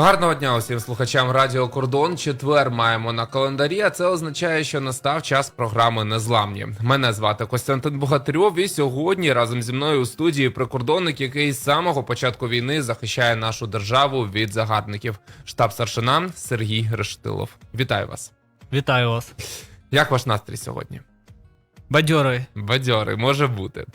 Гарного дня усім слухачам Радіо Кордон. Четвер маємо на календарі, а це означає, що настав час програми Незламні. Мене звати Костянтин Богатирьов, і сьогодні разом зі мною у студії прикордонник, який з самого початку війни захищає нашу державу від загарбників. Штаб старшина Сергій Рештилов. Вітаю вас! Вітаю вас. Як ваш настрій сьогодні? Бадьори. Бадьори, може бути.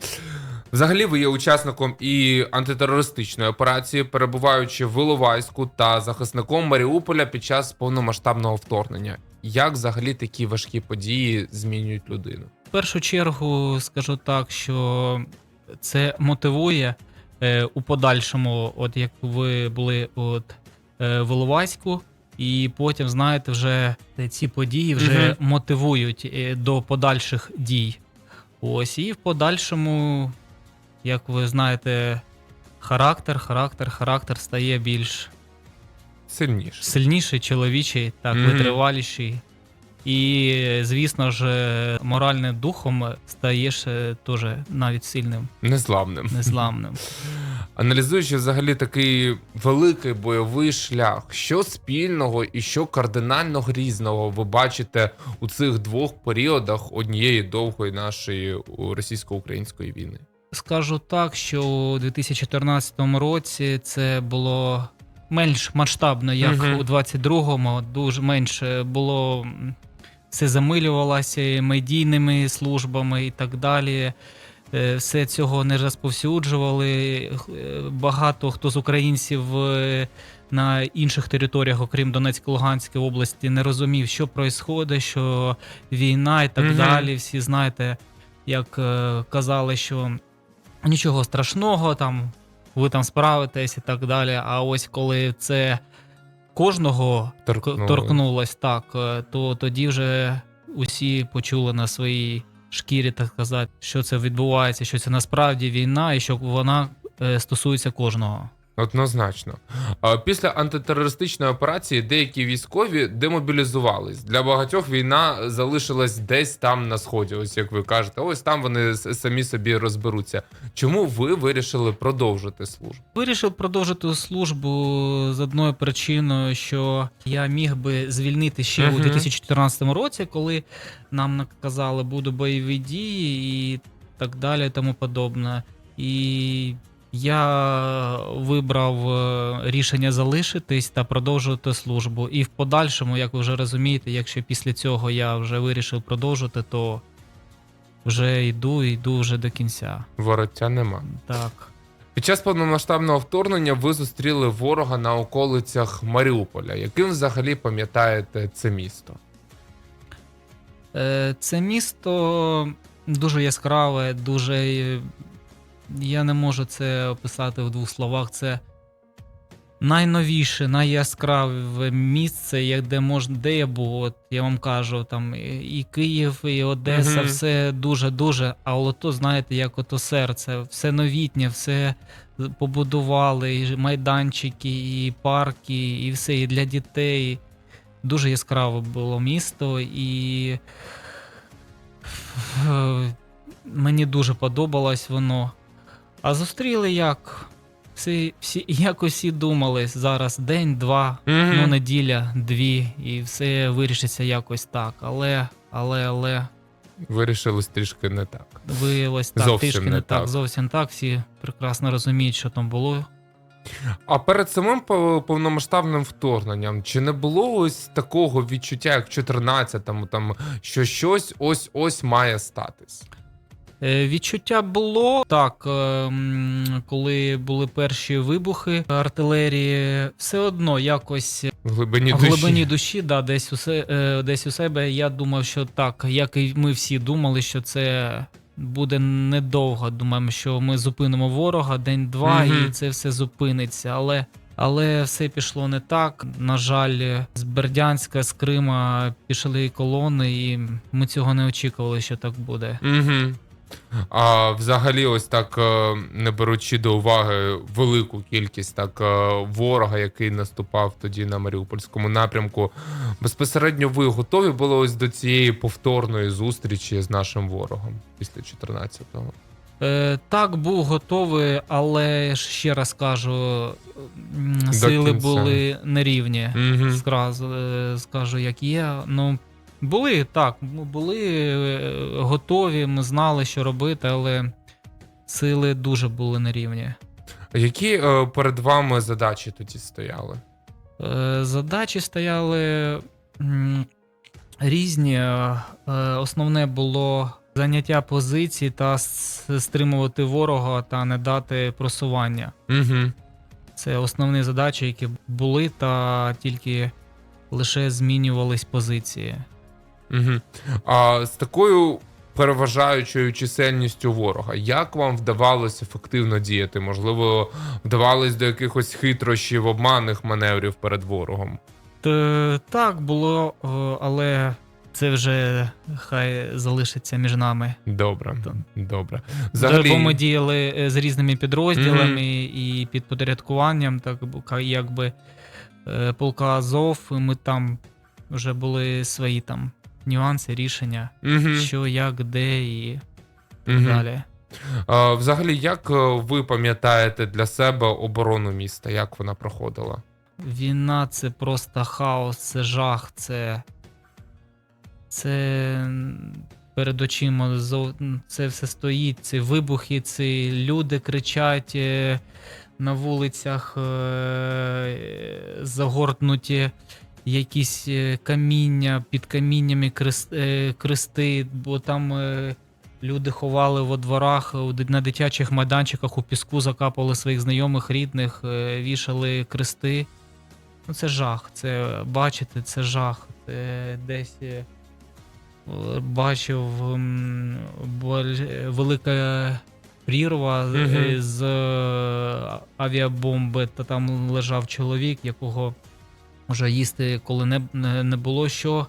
Взагалі, ви є учасником і антитерористичної операції, перебуваючи в Іловайську та захисником Маріуполя під час повномасштабного вторгнення. Як взагалі такі важкі події змінюють людину? В першу чергу скажу так, що це мотивує е, у подальшому, от як ви були от, е, в Іловайську, і потім, знаєте, вже ці події вже Мгм. мотивують е, до подальших дій. Ось, і в подальшому, як ви знаєте, характер, характер, характер стає більш Сильніше. сильніший, чоловічий, так, Мгм. витриваліший. І, звісно ж, моральним духом стаєш е, теж навіть сильним, Незламним. незламним. Аналізуючи взагалі такий великий бойовий шлях, що спільного і що кардинально різного ви бачите у цих двох періодах однієї довгої нашої російсько-української війни? Скажу так, що у 2014 році це було менш масштабно, як Мгм. у 22-му, дуже менше було все замилювалося медійними службами і так далі. Е, Все цього не розповсюджували. Е, Багато хто з українців е, на інших територіях, окрім Донецької Луганської області, не розумів, що відбувається, що війна і так Мгм. далі. Всі знаєте, як казали, що нічого страшного, там ви там справитесь і так далі. А ось коли це кожного Торкнуло. торкнулось так, е, то тоді вже усі почули на своїй шкірі, так сказати, що це відбувається, що це насправді війна, і що вона е, стосується кожного. Однозначно. Після антитерористичної операції деякі військові демобілізувались. Для багатьох війна залишилась десь там на сході. Ось як ви кажете, ось там вони самі собі розберуться. Чому ви вирішили продовжити службу? Вирішив продовжити службу з одною причиною, що я міг би звільнити ще Мгм. у 2014 році, коли нам наказали буде бойові дії і так далі, і тому подобне. І я вибрав е, рішення залишитись та продовжувати службу. І в подальшому, як ви вже розумієте, якщо після цього я вже вирішив продовжити, то вже йду, йду вже до кінця. Вороття нема. Так. Під час повномасштабного вторгнення ви зустріли ворога на околицях Маріуполя. Яким взагалі пам'ятаєте це місто? Е, Це місто дуже яскраве, дуже. Я не можу це описати в двох словах. Це найновіше, найяскраве місце, як де можна, де я був. От я вам кажу, там і Київ, і Одеса, Мгм. все дуже-дуже. А ото, знаєте, як ото серце, все новітнє, все побудували, і майданчики, і парки, і все, і для дітей. Дуже яскраве було місто, і е, мені дуже подобалось воно. А зустріли як? Всі, всі, як усі думали, зараз день-два, Мгм. ну неділя, дві, і все вирішиться якось так. Але, але, але Вирішилось трішки не так. виявилось так, Зовсім трішки не так, так. зовсім так. Всі прекрасно розуміють, що там було. А перед самим повномасштабним вторгненням чи не було ось такого відчуття, як в 14-му, там що щось ось ось має статись? Е, Відчуття було так, е, коли були перші вибухи артилерії, все одно якось В глибині в душі. глибині душі, да, десь у се- е, десь у себе. Я думав, що так, як і ми всі думали, що це буде недовго. Думаємо, що ми зупинимо ворога день-два, Мгм. і це все зупиниться. Але але все пішло не так. На жаль, з Бердянська, з Крима пішли колони, і ми цього не очікували, що так буде. Угу. А взагалі, ось так, е, не беручи до уваги велику кількість так е, ворога, який наступав тоді на Маріупольському напрямку, безпосередньо ви готові були ось до цієї повторної зустрічі з нашим ворогом після 14-го? Е, так, був готовий, але ще раз кажу, сили були нерівні. Угу. Скажу, як є. Ну, були так, ну, були е, готові, ми знали, що робити, але сили дуже були нерівні. Які е, перед вами задачі тоді стояли? Е, Задачі стояли м, різні. Е, Основне було заняття позицій та стримувати ворога та не дати просування. Угу. Це основні задачі, які були, та тільки лише змінювались позиції. Угу. А з такою переважаючою чисельністю ворога, як вам вдавалося ефективно діяти? Можливо, вдавалось до якихось хитрощів, обманних маневрів перед ворогом? Т- Так було, але це вже хай залишиться між нами. Добре, Так. добре. Бо ми діяли е, з різними підрозділами і під підпорядкуванням, так ка- якби е, полка Азов, і ми там вже були свої там нюанси, рішення, Угу. що, як, де і Угу. далі. А, взагалі, як е, ви пам'ятаєте для себе оборону міста? Як вона проходила? Війна це просто хаос, це жах, це. Це перед очима це все стоїть, це вибухи, це люди кричать е, на вулицях, е, загорнуті якісь е, каміння, під каміннями е, крести, бо там е, люди ховали во дворах, на дитячих майданчиках у піску закапували своїх знайомих, рідних, вішали крести. Ну, це жах. Це бачити, це жах. Це десь бачив велика прірва з- Мгм. е, з авіабомби, та там лежав чоловік, якого вже їсти, коли не, не, не було що.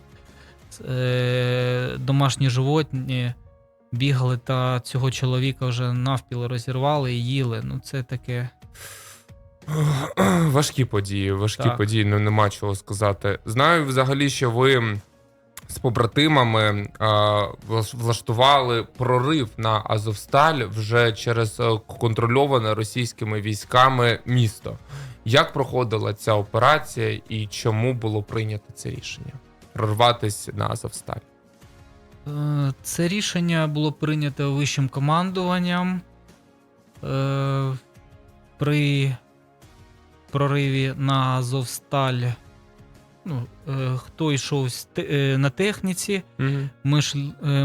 Е, домашні животні бігали та цього чоловіка вже навпіл розірвали і їли. Ну, це таке. Важкі події, важкі Так. події, ну нема чого сказати. Знаю взагалі, що ви з побратимами а, влаштували прорив на Азовсталь вже через е, контрольоване російськими військами місто. Як проходила ця операція і чому було прийнято це рішення? Прорватися на Азовсталь. Е, Це рішення було прийнято вищим командуванням е, при прориві на Азовсталь. Ну, е, хто йшов на техніці, Угу. ми,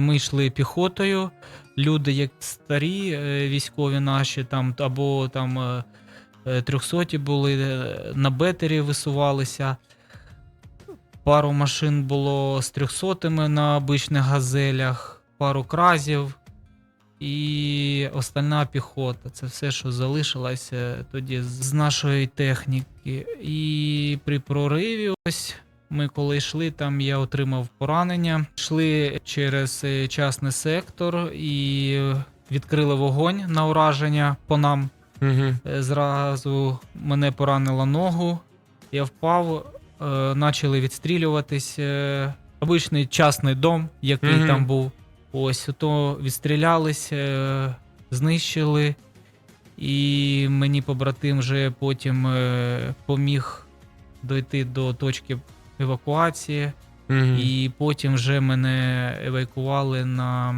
ми йшли піхотою. Люди, як старі військові наші, там або там трьохсоті були, е, на бетері висувалися. Пару машин було з трьохсотими на обичних газелях, пару кразів і остальна піхота. Це все, що залишилося тоді з нашої техніки. І при прориві, ось ми коли йшли, там я отримав поранення. Йшли через е, частний сектор і відкрили вогонь на ураження по нам. Угу. Е, Зразу мене поранило ногу. Я впав, е, почали відстрілюватись. е, Обичний частний дом, який Мгм. там був. Ось то відстрілялись, е, знищили. І мені побратим вже потім е, поміг дойти до точки евакуації. Угу. І потім вже мене евакували на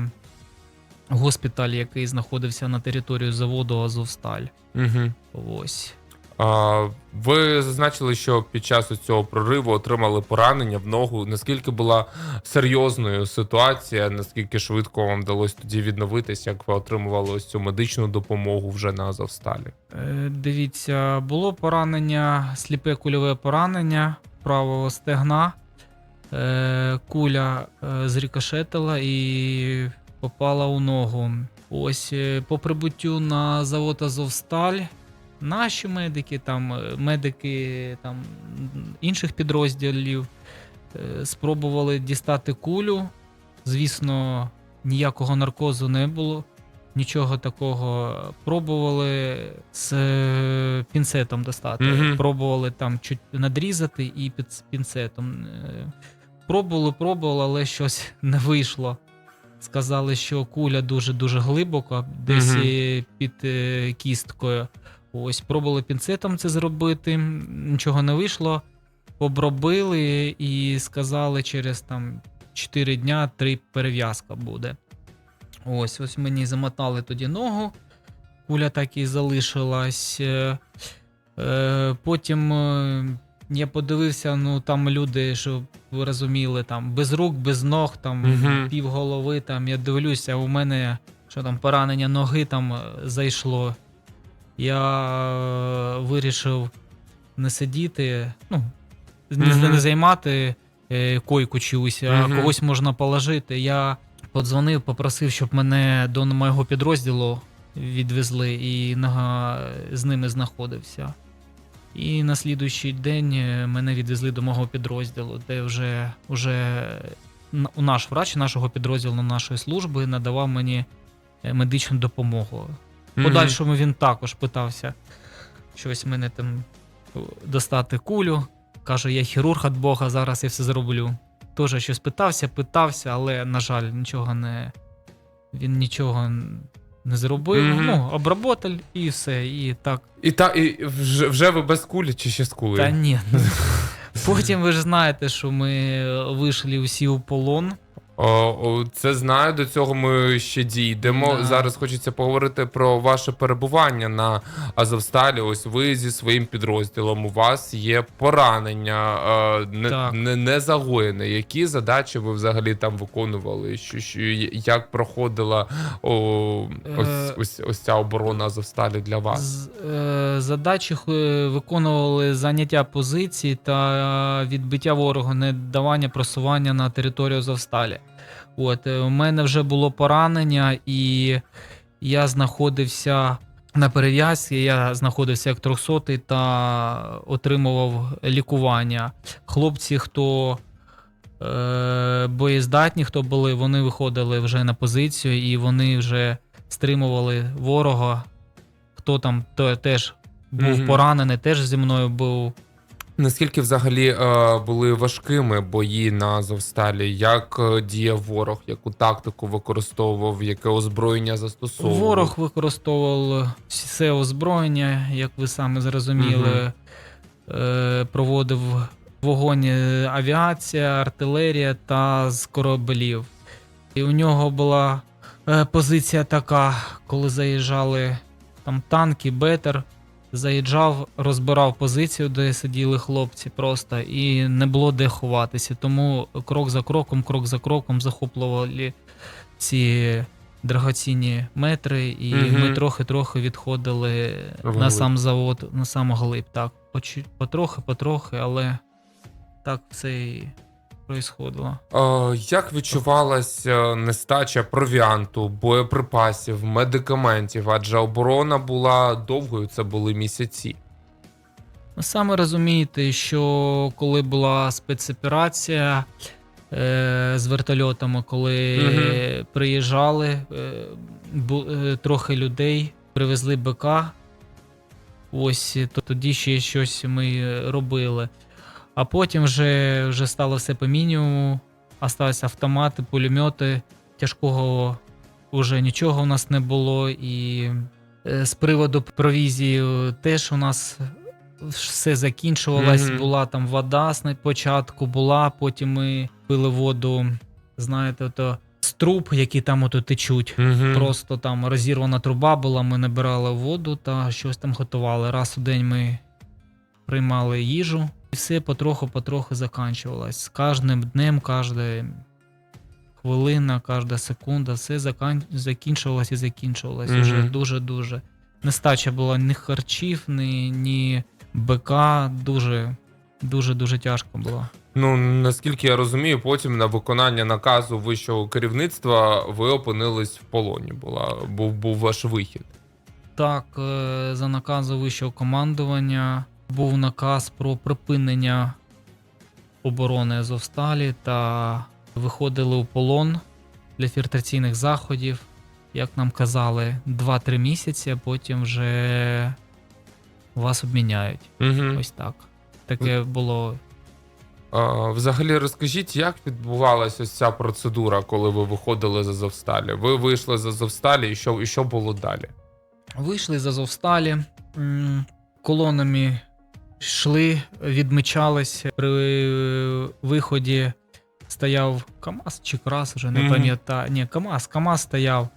госпіталь, який знаходився на території заводу Азовсталь. Угу. Ось. А, ви зазначили, що під час цього прориву отримали поранення в ногу. Наскільки була серйозною ситуація? Наскільки швидко вам вдалося тоді відновитись, як ви отримували ось цю медичну допомогу вже на Азовсталі? Е, Дивіться, було поранення, сліпе кульове поранення правого стегна. Е, Куля е, зрікошетила і попала у ногу. Ось е, по прибуттю на завод Азовсталь. Наші медики, там е, медики там, інших підрозділів е, спробували дістати кулю. Звісно, ніякого наркозу не було. Нічого такого пробували з пінцетом достати. Мгм. Пробували там чуть надрізати і під пінцетом. Пробували, пробували, але щось не вийшло. Сказали, що куля дуже-дуже глибоко, десь е, під е, кісткою. Ось пробували пінцетом це зробити, нічого не вийшло. Обробили і сказали, через там 4 дня 3 перев'язка буде. Ось, ось мені замотали тоді ногу. Куля так і залишилась. Е, потім я подивився, ну там люди, щоб ви розуміли, там без рук, без ног, там Мгм. пів голови. Там я дивлюся, у мене що там поранення ноги там е, зайшло. Я е, вирішив не сидіти, ну, не, Мгм. не займати е, койку чиюсь, а Мгм. когось можна положити. Я подзвонив, попросив, щоб мене до моєго підрозділу відвезли і на, з ними знаходився. І на слідуючий день е, мене відвезли до мого підрозділу, де вже, вже наш врач нашого підрозділу, нашої служби надавав мені е, медичну допомогу. Мгм. подальшому він також питався щось мене там достати кулю. Каже, я хірург від Бога, зараз я все зроблю. Теж щось питався, питався, але, на жаль, нічого не. Він нічого не зробив. Мгм. Ну, обработаль і все. І так. І та і вже, вже ви без кулі чи ще з кулею? Та ні. ну. Потім ви ж знаєте, що ми вийшли всі у полон. Це знаю, до цього ми ще дійдемо. Да. Зараз хочеться поговорити про ваше перебування на Азовсталі. Ось ви зі своїм підрозділом. У вас є поранення, е, не, не, не загоєне. Які задачі ви взагалі там виконували? Що, що, як проходила о, ось, Е. ось, ось ця оборона Азовсталі для вас? З, е, задачі е, виконували заняття позицій та відбиття ворогу, не давання просування на територію Азовсталі. От, е, у мене вже було поранення, і я знаходився на перев'язці, я знаходився як 300 та отримував лікування. Хлопці, хто е, боєздатні, хто були, вони виходили вже на позицію і вони вже стримували ворога. Хто там то теж був Мгм. поранений, теж зі мною був. Наскільки взагалі е, були важкими бої на Азовсталі? Як е, діяв ворог, яку тактику використовував, яке озброєння застосовував? Ворог використовував все озброєння, як ви самі зрозуміли, е, проводив вогонь авіація, артилерія та з кораблів. І у нього була е, позиція така, коли заїжджали там танки, бетер. Заїжджав, розбирав позицію, де сиділи хлопці просто, і не було де ховатися. Тому крок за кроком, крок за кроком захоплювали ці драгоцінні метри, і Мгм. ми трохи-трохи відходили Вглиб. на сам завод, на сам глиб. Так, Почу- потрохи, потрохи, але так все і происходило. Е, як відчувалася нестача провіанту, боєприпасів, медикаментів? Адже оборона була довгою, це були місяці. Ви саме розумієте, що коли була спецоперація е, з вертольотами, коли е, приїжджали, е, бу, е, трохи людей, привезли БК. Ось то тоді ще щось ми робили. А потім вже, вже стало все по мінімуму. Осталися автомати, пулемети. Тяжкого вже нічого у нас не було. І е, з приводу провізії е, теж у нас все закінчувалось. Мгм. Була там вода на початку, була, потім ми пили воду, знаєте, то з труб, які там ото течуть. Угу. Просто там розірвана труба була, ми набирали воду та щось там готували. Раз у день ми приймали їжу, все потроху-потроху закінчувалось. З кожним днем, кожна хвилина, кожна секунда, все закан... закінчувалось і закінчувалось. Мгм. Уже дуже-дуже. Нестача була ні харчів, ні, ні БК. Дуже, дуже-дуже тяжко було. Ну наскільки я розумію, потім на виконання наказу вищого керівництва ви опинились в полоні. Була був був ваш вихід. Так, е, за наказом вищого командування був наказ про припинення оборони Азовсталі та виходили у полон для фільтраційних заходів. Як нам казали, 2-3 місяці, а потім вже вас обміняють. Угу. Ось так. Таке було А, взагалі, розкажіть, як відбувалася ось ця процедура, коли ви виходили з Азовсталі? Ви вийшли з Азовсталі, і що, і що було далі? Вийшли з Азовсталі, колонами йшли, відмічались. При виході стояв КАМАЗ чи КРАС, вже не Мгм. пам'ятаю. Ні, КАМАЗ, КАМАЗ стояв.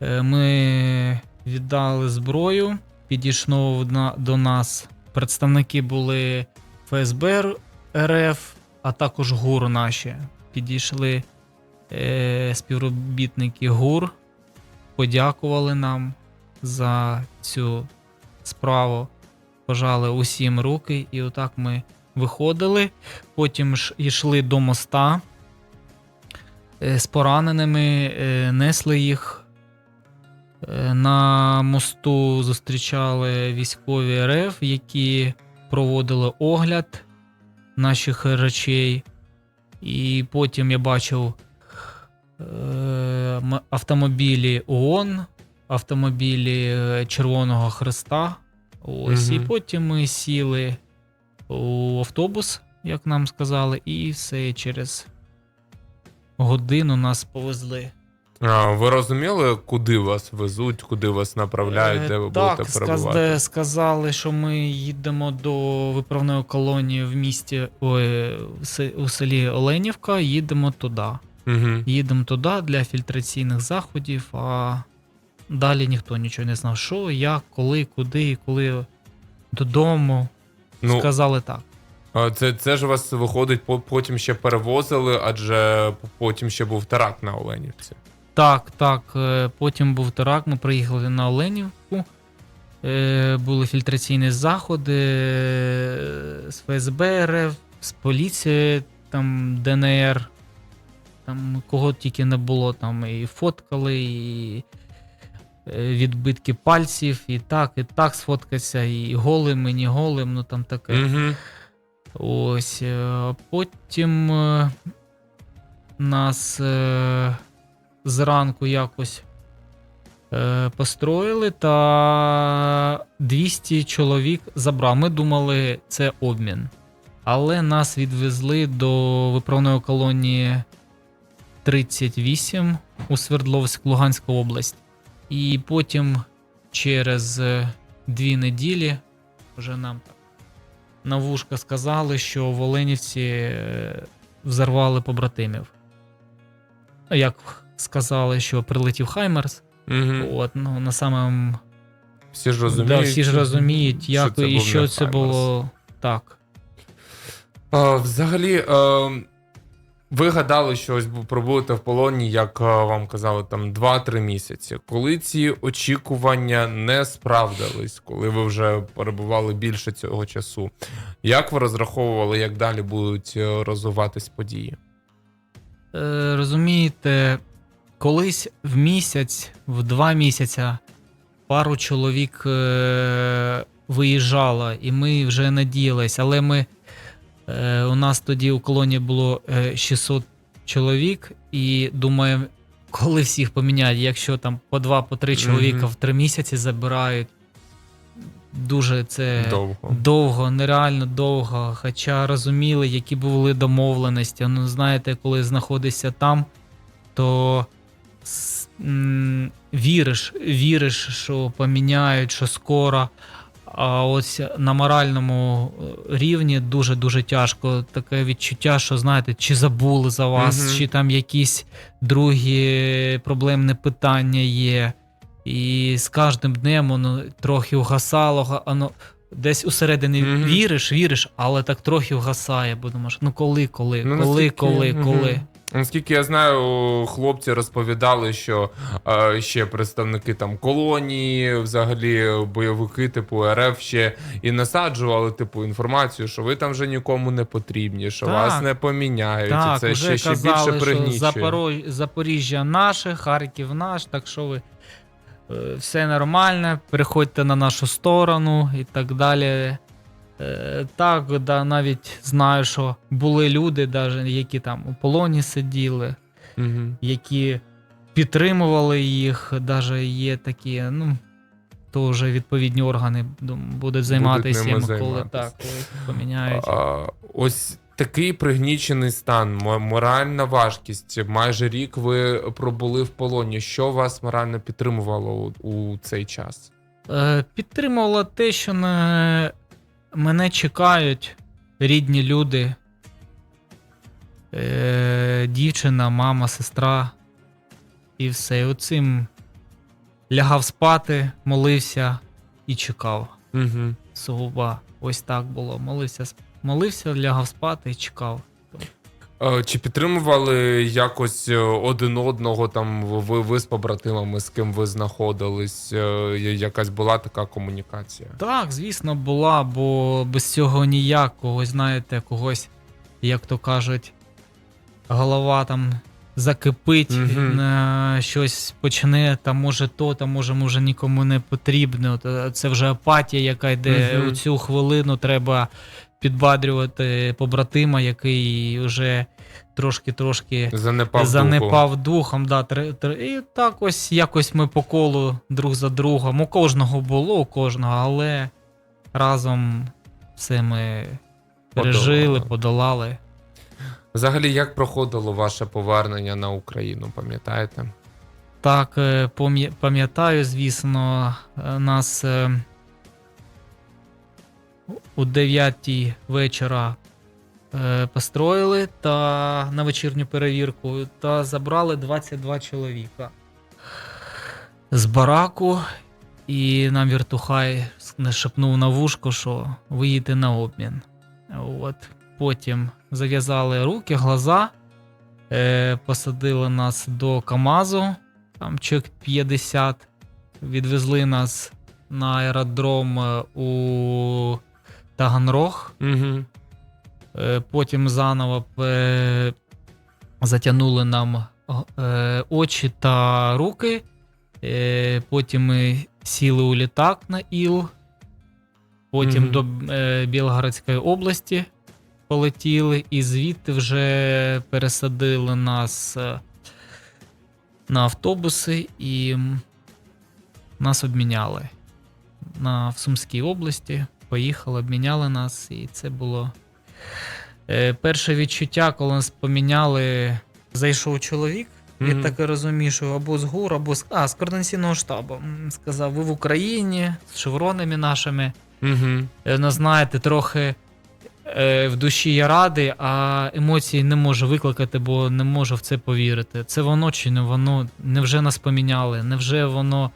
Е, Ми віддали зброю, підійшов на- до нас. Представники були ФСБ РФ, а також ГУР наші. Підійшли е, співробітники ГУР, подякували нам за цю справу. Пожали усім руки, і отак ми виходили. Потім ж йшли до моста е, з пораненими, е, несли їх. Е, На мосту зустрічали військові РФ, які проводили огляд наших речей. І потім я бачив автомобілі ООН, автомобілі Червоного Христа. Ось, і потім ми сіли у автобус, як нам сказали, і все через годину нас повезли. А, ви розуміли, куди вас везуть, куди вас направляють, Е, де ви так, будете сказ- перебувати? сказали, що ми їдемо до виправної колонії в місті ой, у селі Оленівка, їдемо туди. Угу. Їдемо туди для фільтраційних заходів, а далі ніхто нічого не знав, що, як, коли, куди, і коли додому. Ну, Сказали так. це, це ж вас виходить, потім ще перевозили, адже потім ще був теракт на Оленівці. Так, так. е, Потім був теракт, ми приїхали на Оленівку. е, Були фільтраційні заходи е, з ФСБ РФ, з поліції, там ДНР. Там кого тільки не було, там і фоткали, і відбитки пальців, і так, і так сфоткатися, і голим, і не голим, ну там таке. Угу. Ось. е, Потім е, нас е, зранку якось е, построїли, та 200 чоловік забрав. Ми думали, це обмін. Але нас відвезли до виправної колонії 38 у Свердловськ, Луганська область. І потім через е, дві неділі вже нам на вушка сказали, що в Оленівці е, взорвали побратимів. Ну, Як сказали, що прилетів Хаймерс. Угу. От, ну, на самому Всі ж розуміють. да, всі ж розуміють, як це і що це було так. А, взагалі, е, ви гадали, що ось бу- пробудете в полоні, як е, вам казали, там 2-3 місяці. Коли ці очікування не справдились, коли ви вже перебували більше цього часу, як ви розраховували, як далі будуть е, розвиватись події? Е, розумієте, колись в місяць, в два місяця пару чоловік е, виїжджало, і ми вже надіялись, але ми. Е, у нас тоді у колонії було е, 600 чоловік, і думаємо, коли всіх поміняють, якщо там по два, по три чоловіка в три місяці забирають, дуже це Довго. довго, нереально довго. Хоча розуміли, які були домовленості. Ну, знаєте, коли знаходишся там, то віриш, віриш, що поміняють, що скоро. А ось на моральному е, рівні дуже-дуже тяжко. Таке відчуття, що знаєте, чи забули за вас, Мгм. чи там якісь другі проблемні питання є. І з кожним днем воно трохи вгасало, га- воно десь усередині Мгм. віриш, віриш, але так трохи вгасає, бо думаєш, ну коли, коли, Ну, коли, наскільки- коли, Мгм. коли. Наскільки я знаю, хлопці розповідали, що е, ще представники там колонії, взагалі бойовики типу РФ ще і насаджували типу інформацію, що ви там вже нікому не потрібні, що Так. вас не поміняють. Так, і це вже ще, ще казали, більше що пригнічує. Запоро- Запоріжжя наше, Харків наш, так що ви е, все нормально, переходьте на нашу сторону і так далі. Е, Так, да, навіть знаю, що були люди, даже, які там у полоні сиділи, Мгм. які підтримували їх, даже є такі, ну. То вже відповідні органи будуть займатися ними коли займатися. так, коли поміняють. А, ось Такий пригнічений стан, моральна важкість. Майже рік ви пробули в полоні. Що вас морально підтримувало у, у цей час? Е, Підтримувало те, що на мене чекають рідні люди. Е, Дівчина, мама, сестра. І все. І Оцим лягав спати, молився і чекав. Угу. Сугуба. Ось так було. Молився, молився, лягав спати і чекав. Е, Чи підтримували якось е, один одного там ви, ви з побратимами, з ким ви знаходились? Е, Якась була така комунікація? Так, звісно, була, бо без цього ніяк когось, знаєте, когось, як то кажуть, голова там закипить, е, щось почне, там може то, там може, може нікому не потрібно. Це вже апатія, яка йде Мгм. у цю хвилину. Треба підбадрювати побратима, який вже трошки-трошки Занепав, занепав духом. Да, тр, тр, і так ось якось ми по колу друг за другом. У кожного було, у кожного, але разом все ми пережили, Подолали. подолали. Взагалі, як проходило ваше повернення на Україну, пам'ятаєте? Так, е, пам'ятаю, звісно, е, нас е, у 9 вечора построїли та на вечірню перевірку та забрали 22 чоловіка з бараку, і нам Віртухай шепнув на вушко, що ви на обмін. От. Потім зав'язали руки, глаза, е, посадили нас до КАМАЗу, там чек 50. Відвезли нас на аеродром е, у Таганрог. Угу. Е, Потім заново е, затягнули нам е, очі та руки. Потім ми сіли у літак на Іл. Потім Мгм. до е, Білгородської області полетіли, і звідти вже пересадили нас на автобуси і нас обміняли. На, в Сумській області поїхали, обміняли нас, і це було перше відчуття, коли нас поміняли, зайшов чоловік. Я Мгм. так і розумію, що або з ГУР, або з, а, з координаційного штабу. Сказав, ви в Україні з шевронами нашими. Угу. Е, Ну, знаєте, трохи е, в душі я радий, а емоції не можу викликати, бо не можу в це повірити. Це воно чи не воно? Невже нас поміняли? Невже воно.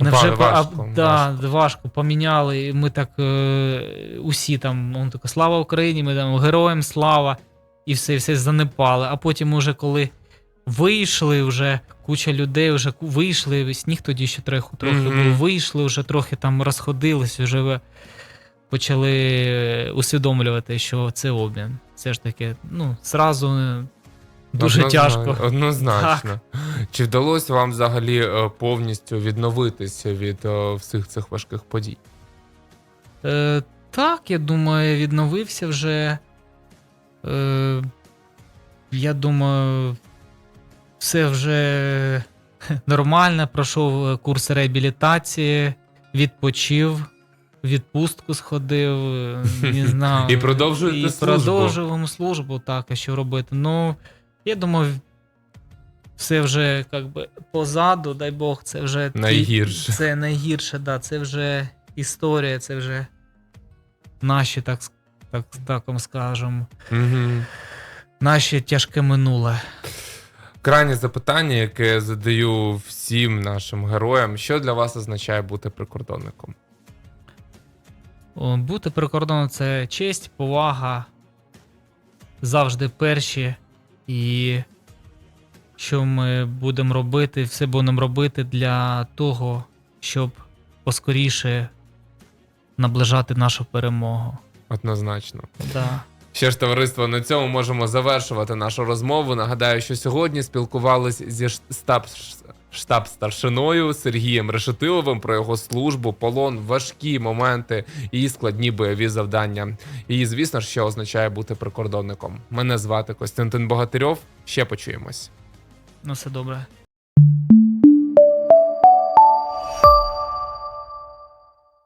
Невже Ва- по- а, важко, да, важко. важко. поміняли. І ми так е, усі там, он тако, слава Україні, ми там героям слава, і все, все занепали. А потім, уже коли вийшли, вже куча людей вже ку- вийшли, сніг тоді ще трохи, трохи Мгм. був, вийшли, вже трохи там розходились, вже ви- почали е, усвідомлювати, що це обмін. Все ж таки, ну, зразу е, дуже тяжко. Однозначно. Чи вдалося вам взагалі е, повністю відновитися від е, всіх цих важких подій? Е, так, я думаю, відновився вже. Е, я думаю, все вже нормально. Пройшов е, курс реабілітації, відпочив, відпустку сходив. Не знаю. І продовжуєте і службу. продовжуємо службу, так, а що робити. Ну, я думаю, все вже як би позаду, дай Бог, це вже Найгірше. Це найгірше, да. Це вже історія, це вже наші, так, так, так скажемо, Угу. наші тяжке минуле. Крайнє запитання, яке я задаю всім нашим героям: що для вас означає бути прикордонником? Бути прикордоном це честь, повага, завжди перші. І що ми будемо робити, все будемо робити для того, щоб поскоріше наближати нашу перемогу. Однозначно. Да. Ще ж товариство, на цьому можемо завершувати нашу розмову. Нагадаю, що сьогодні спілкувались зі штаб штаб-старшиною Сергієм Решетиловим про його службу, полон, важкі моменти і складні бойові завдання. І звісно що означає бути прикордонником. Мене звати Костянтин Богатирьов. Ще почуємось. Ну, все добре.